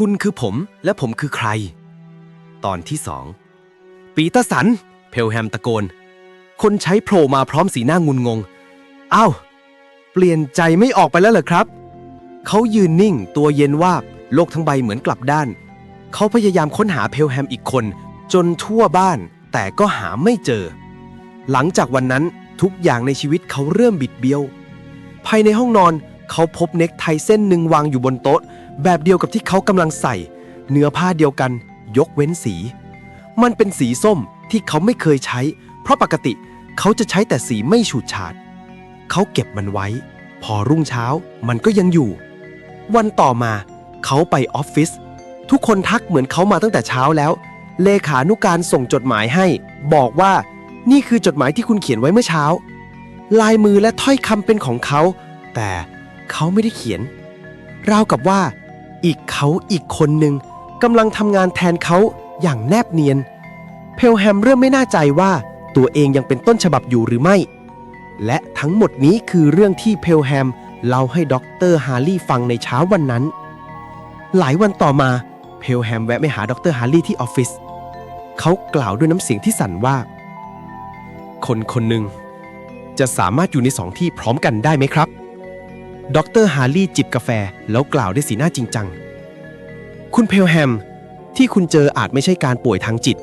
คุณคือผมและผมคือใคร ตอนที่สอง ปีเตอร์สัน เพลแฮมตะโกน คนใช้โผล่มาพร้อมสีหน้างุนงง อ้าว เปลี่ยนใจไม่ออกไปแล้วเหรอครับ เขายืนนิ่งตัวเย็นวาบโลกทั้งใบเหมือนกลับด้าน เขาพยายามค้นหาเพลแฮมอีกคน จนทั่วบ้าน แต่ก็หาไม่เจอ หลังจากวันนั้นทุกอย่างในชีวิตเขาเริ่มบิดเบี้ยว ภายในห้องนอน เขาพบเน็กไทเส้นหนึ่งวางอยู่บนโต๊ะ แบบเดียวกับที่เขากำลังใส่ เนื้อผ้าเดียวกัน ยกเว้นสี มันเป็นสีส้มที่เขาไม่เคยใช้ เพราะปกติเขาจะใช้แต่สีไม่ฉูดฉาด เขาเก็บมันไว้ พอรุ่งเช้ามันก็ยังอยู่ วันต่อมาเขาไปออฟฟิศทุกคนทักเหมือนเขามาตั้งแต่เช้าแล้ว เลขานุการส่งจดหมายให้ บอกว่านี่คือจดหมายที่คุณเขียนไว้เมื่อเช้า ลายมือและถ้อยคำเป็นของเขา แต่ เขาไม่ได้เขียน ราวกับว่า อีกเขาอีกคนหนึ่งกำลังทำงานแทนเขาอย่างแนบเนียน เพลแฮมเริ่มไม่น่าใจว่าตัวเองยังเป็นต้นฉบับอยู่หรือไม่ และทั้งหมดนี้คือเรื่องที่เพลแฮมเล่าให้ด็อกเตอร์ฮาร์ลี่ฟังในเช้าวันนั้น หลายวันต่อมาเพลแฮมแวะไปหาด็อกเตอร์ฮาร์ลี่ที่ออฟฟิศเขากล่าวด้วยน้ำเสียงที่สั่นว่า คนคนหนึ่งจะสามารถอยู่ในสองที่พร้อมกันได้ไหมครับ ดรฮาร์ลี่จิบกาแฟแล้วกล่าวด้วยสีหน้าจริงจัง คุณเพลแฮม ที่คุณเจออาจไม่ใช่การป่วยทางจิต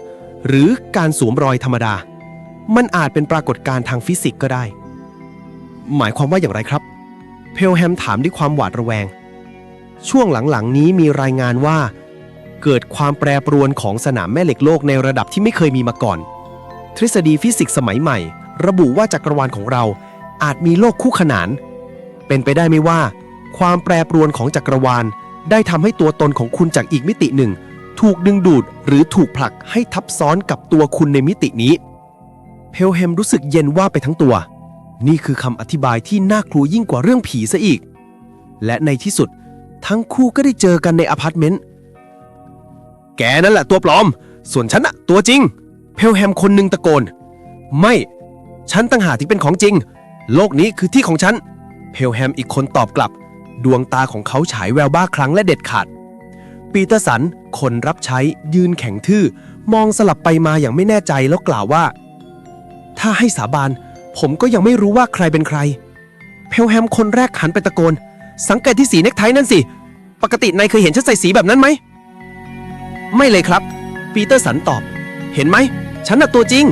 หรือการสวมรอยธรรมดา มันอาจเป็นปรากฏการณ์ทางฟิสิกส์ก็ได้ หมายความว่าอย่างไรครับ เพลแฮมถามด้วยความหวาดระแวง ช่วงหลังๆนี้มีรายงานว่า เกิดความแปรปรวนของสนามแม่เหล็กโลกในระดับที่ไม่เคยมีมาก่อน ทฤษฎีฟิสิกส์สมัยใหม่ ระบุว่าจักรวาลของเราอาจมีโลกคู่ขนาน เป็นไปได้ไหมว่า ความแปรปรวนของจักรวาล ได้ทำให้ตัวตนของคุณจากอีกมิติหนึ่ง ถูกดึงดูดหรือถูกผลักให้ทับซ้อนกับตัวคุณในมิตินี้ เพลแฮมรู้สึกเย็นว่าไปทั้งตัว นี่คือคำอธิบายที่น่ากลัวยิ่งกว่าเรื่องผีซะอีก และในที่สุด ทั้งคู่ก็ได้เจอกันในอพาร์ตเมนต์แกนั่นแหละตัวปลอม ส่วนฉันอะตัวจริง เพลแฮมคนหนึ่งตะโกน ไม่ ฉันตั้งหากที่เป็นของจริง โลกนี้คือที่ของฉัน เพลแฮมอีกคนตอบกลับ ดวงตาของเขาฉายแววบ้าครั้งและเด็ดขาด ปีเตอร์สัน คนรับใช้ยืนแข็งทื่อ มองสลับไปมาอย่างไม่แน่ใจแล้วกล่าวว่า ถ้าให้สาบาน ผมก็ยังไม่รู้ว่าใครเป็นใคร เพลแฮมคนแรกหันไปตะโกน สังเกตที่สีเน็กไทนั่นสิ ปกตินายเคยเห็นฉันใส่สีแบบนั้นไหม ไม่เลยครับ ปีเตอร์สันตอบ เห็นไหม ฉันน่ะตัวจริง